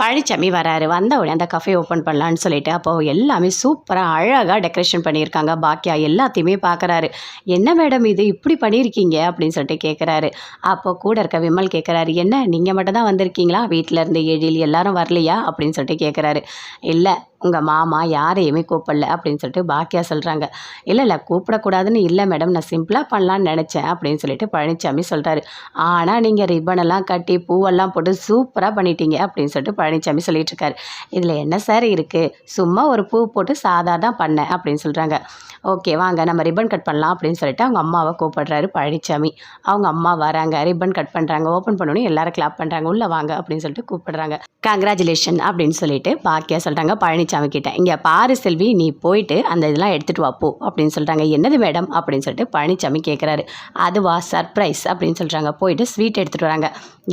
பழனிச்சாமி வராரு வந்த உடனே அந்த கஃபே ஓப்பன் பண்ணலான்னு சொல்லிட்டு அப்போது எல்லாமே சூப்பராக அழகாக டெக்கரேஷன் பண்ணியிருக்காங்க. பாக்கியா எல்லாத்தையுமே பார்க்குறாரு. என்ன மேடம் இது? இப்படி பண்ணியிருக்கீங்க? அப்படின்னு சொல்லிட்டு கேட்குறாரு அப்போ கூட இருக்க விமல் கேட்குறாரு என்ன நீங்கள் மட்டும் தான் வந்திருக்கீங்களா? வீட்டில் இருந்து எழில் எல்லாரும் வரலையா? அப்படின்னு சொல்லிட்டு கேட்குறாரு இல்லை உங்கள் மாமா யாரையுமே கூப்பிடல அப்படின்னு சொல்லிட்டு பாக்கியா சொல்கிறாங்க இல்லை இல்லை கூப்பிடக்கூடாதுன்னு இல்லை மேடம் நான் சிம்பிளாக பண்ணலான்னு நினச்சேன் அப்படின்னு சொல்லிட்டு பழனிசாமி சொல்கிறாரு ஆனால் நீங்கள் ரிப்பனெல்லாம் கட்டி பூவெல்லாம் போட்டு சூப்பராக பண்ணிட்டீங்க அப்படின்னு சொல்லிட்டு பழனிசாமி சொல்லிட்டு இருக்காரு. இதில் என்ன சார் இருக்குது சும்மா ஒரு பூ போட்டு சாதா தான் பண்ணேன் அப்படின்னு சொல்கிறாங்க ஓகே வாங்க நம்ம ரிப்பன் கட் பண்ணலாம் அப்படின்னு சொல்லிட்டு அவங்க அம்மாவை கூப்பிடுறாரு பழனிசாமி அவங்க அம்மா வராங்க ரிப்பன் கட் பண்ணுறாங்க ஓப்பன் பண்ணோன்னே எல்லாரும் கிளாப் பண்ணுறாங்க உள்ளே வாங்க அப்படின்னு சொல்லிட்டு கூப்பிடுறாங்க. கங்க்ராச்சுலேஷன் அப்படின்னு சொல்லிட்டு பாக்கியா சொல்கிறாங்க பழனிசாமி கிட்ட. இங்கே பாரு செல்வி நீ போயிட்டு அந்த இதெல்லாம் எடுத்துகிட்டு வாப்போ அப்படின்னு சொல்கிறாங்க என்னது மேடம் அப்படின்னு சொல்லிட்டு பழனிசாமி கேட்குறாரு அதுவா சர்ப்ரைஸ் அப்படின்னு சொல்கிறாங்க போயிட்டு ஸ்வீட் எடுத்துகிட்டு வராங்க.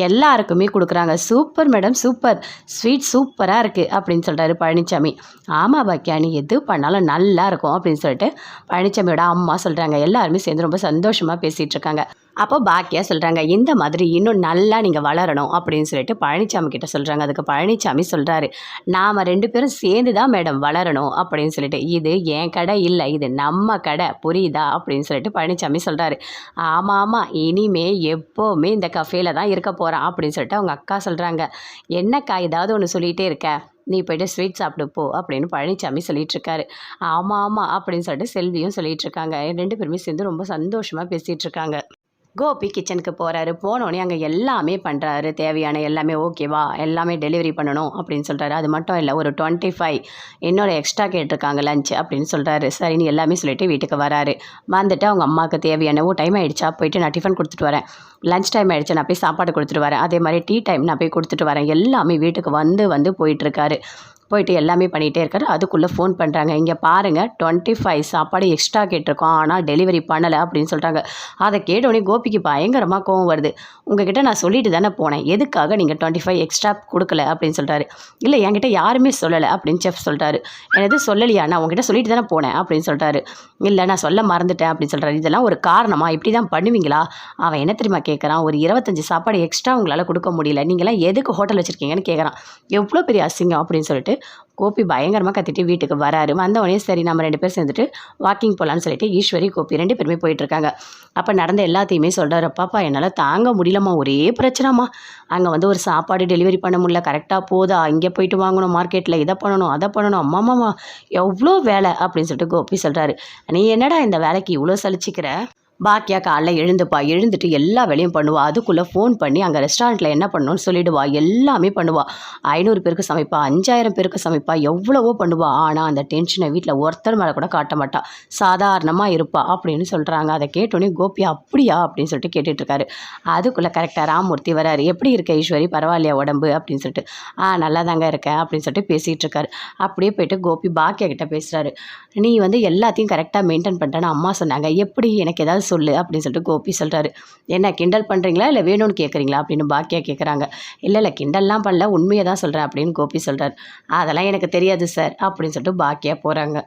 எல்லாருக்குமே கொடுக்குறாங்க. சூப்பர் மேடம் சூப்பர் ஸ்வீட் சூப்பராக இருக்குது அப்படின்னு சொல்கிறாரு பழனிசாமி ஆமாம் பாக்கியா நீ எது பண்ணாலும் நல்லா இருக்கும் அப்படின்னு சொல்லிட்டு பழனிசாமியோட அம்மா சொல்கிறாங்க எல்லாருமே சேர்ந்து ரொம்ப சந்தோஷமாக பேசிகிட்டு இருக்காங்க. அப்போ பாக்கியா சொல்கிறாங்க இந்த மாதிரி இன்னும் நல்லா நீங்கள் வளரணும் அப்படின்னு சொல்லிட்டு பழனிசாமி கிட்ட சொல்கிறாங்க அதுக்கு பழனிசாமி சொல்கிறாரு நாம் ரெண்டு பேரும் சேர்ந்து தான் மேடம் வளரணும் அப்படின்னு சொல்லிட்டு இது என் கடை இல்லை இது நம்ம கடை புரியுதா? அப்படின்னு சொல்லிட்டு பழனிசாமி சொல்கிறாரு ஆமாம் ஆமாம் இனிமே எப்போவுமே இந்த கஃபேல தான் இருக்க போகிறான் அப்படின்னு சொல்லிட்டு அவங்க அக்கா சொல்கிறாங்க என்னக்கா ஏதாவது ஒன்று சொல்லிகிட்டே இருக்க? நீ போய்ட்டு ஸ்வீட் சாப்பிடு போ அப்படின்னு பழனிசாமி சொல்லிட்டு ஆமாம் ஆமாம் அப்படின்னு சொல்லிட்டு செல்வியும் சொல்லிகிட்ருக்காங்க ரெண்டு பேருமே சேர்ந்து ரொம்ப சந்தோஷமாக பேசிகிட்டு இருக்காங்க. கோபி கிச்சனுக்கு போகிறாரு போனோடனே அங்கே எல்லாமே பண்ணுறாரு தேவையான எல்லாமே ஓகேவா எல்லாமே டெலிவரி பண்ணணும் அப்படின்னு சொல்கிறாரு அது மட்டும் இல்லை ஒரு டுவெண்ட்டி ஃபைவ் இன்னொரு எக்ஸ்ட்ரா கேட்டிருக்காங்க லஞ்ச் அப்படின்னு சொல்கிறாரு சரின்னு எல்லாமே சொல்லிட்டு வீட்டுக்கு வராரு. வந்துட்டு அவங்க அம்மாவுக்கு தேவையான ஓ டைம் ஆகிடுச்சா போயிட்டு நான் டிஃபன் கொடுத்துட்டு வரேன். லஞ்ச் டைம் ஆகிடுச்சு நான் போய் சாப்பாடு கொடுத்துட்டு வரேன். அதே மாதிரி டீ டைம் நான் போய் கொடுத்துட்டு வரேன். எல்லாமே வீட்டுக்கு வந்து வந்து போயிட்டுருக்காரு போயிட்டு எல்லாமே பண்ணிகிட்டே இருக்காரு. அதுக்குள்ளே ஃபோன் பண்ணுறாங்க இங்கே பாருங்கள் டுவெண்ட்டி ஃபைவ் சாப்பாடு எக்ஸ்ட்ரா கேட்டிருக்கோம். ஆனால் டெலிவரி பண்ணலை அப்படின்னு சொல்கிறாங்க அதை கேட்டோடனே கோபிக்கு பயங்கரமாக கோவம் வருது. உங்ககிட்ட நான் சொல்லிட்டு தானே போனேன். எதுக்காக நீங்கள் டுவெண்ட்டி ஃபைவ் எக்ஸ்ட்ரா கொடுக்கல அப்படின்னு சொல்கிறாரு இல்லை என்கிட்ட யாருமே சொல்லலை அப்படின்னு செஃப் சொல்கிறாரு எனது சொல்லலையா? நான் உங்ககிட்ட சொல்லிட்டு தானே போனேன் அப்படின்னு சொல்கிறாரு இல்லை நான் சொல்ல மறந்துட்டேன் அப்படின்னு சொல்கிறாரு இதெல்லாம் ஒரு காரணமாக இப்படி தான் பண்ணுவீங்களா? அவன் என்ன தெரியுமா கேட்குறான் ஒரு இருபத்தஞ்சி சாப்பாடு எக்ஸ்ட்ரா உங்களால் கொடுக்க முடியல. நீங்களாம் எதுக்கு ஹோட்டல் வச்சுருக்கீங்கன்னு கேட்குறான் எவ்வளோ பெரிய அசிங்கம் அப்படின்னு சொல்லிட்டு கோபி பயங்கரமாக கத்திட்டு வீட்டுக்கு வராரு. வந்தவொடனே சரி நம்ம ரெண்டு பேர் சேர்ந்துட்டு வாக்கிங் போகலான்னு சொல்லிட்டு ஈஸ்வரி கோபி ரெண்டு பேருமே போயிட்டுருக்காங்க. அப்போ நடந்த எல்லாத்தையுமே சொல்கிறாரு பாப்பா என்னால் தாங்க முடியலம்மா. ஒரே பிரச்சனைம்மா. அங்கே வந்து ஒரு சாப்பாடு டெலிவரி பண்ண முடியல. கரெக்டாக போதா? இங்கே போயிட்டு வாங்கணும். மார்க்கெட்டில் இதை பண்ணணும் அதை பண்ணணும். அம்மாம்மா எவ்வளோ வேலை? அப்படின்னு சொல்லிட்டு கோபி சொல்கிறாரு நீ என்னடா இந்த வேலைக்கு இவ்வளோ சலிச்சிக்கிற? பாக்கியா காலைல எழுந்துப்பா. எழுந்துட்டு எல்லா வேலையும் பண்ணுவா. அதுக்குள்ளே ஃபோன் பண்ணி அங்கே ரெஸ்டாரண்ட்டில் என்ன பண்ணணும்னு சொல்லிடுவா. எல்லாமே பண்ணுவா. ஐநூறு பேருக்கு சமைப்பா. அஞ்சாயிரம் பேருக்கு சமைப்பா. எவ்வளவோ பண்ணுவா. ஆனால் அந்த டென்ஷனை வீட்டில் ஒருத்தர் மேலே கூட காட்ட மாட்டா. சாதாரணமாக இருப்பா அப்படின்னு சொல்கிறாங்க அதை கேட்டோன்னே கோபி அப்படியா? அப்படின்னு சொல்லிட்டு கேட்டுட்ருக்காரு. அதுக்குள்ளே கரெக்டாக ராமூர்த்தி வராரு. எப்படி இருக்க ஈஸ்வரி? பரவாயில்லையா உடம்பு? அப்படின்னு சொல்லிட்டு ஆ நல்லா தாங்க இருக்கேன். அப்படின்னு சொல்லிட்டு பேசிகிட்டு இருக்காரு அப்படியே போயிட்டு கோபி பாக்கியா கிட்டே பேசுகிறாரு நீ வந்து எல்லாத்தையும் கரெக்டாக மெயின்டைன் பண்ணுறேன்னு அம்மா சொன்னாங்க. எப்படி? எனக்கு ஏதாவது சொல்லு அப்படின்னு சொல்லிட்டு கோபி சொல்கிறாரு என்ன கிண்டல் பண்ணுறீங்களா இல்லை வேணும்னு கேட்குறீங்களா அப்படின்னு பாக்கியா கேட்குறாங்க இல்லை இல்லை கிண்டல்லாம் பண்ணல உண்மையை தான் சொல்கிறேன் அப்படின்னு கோபி சொல்கிறார் அதெல்லாம் எனக்கு தெரியாது சார் அப்படின்னு சொல்லிட்டு பாக்கியா போகிறாங்க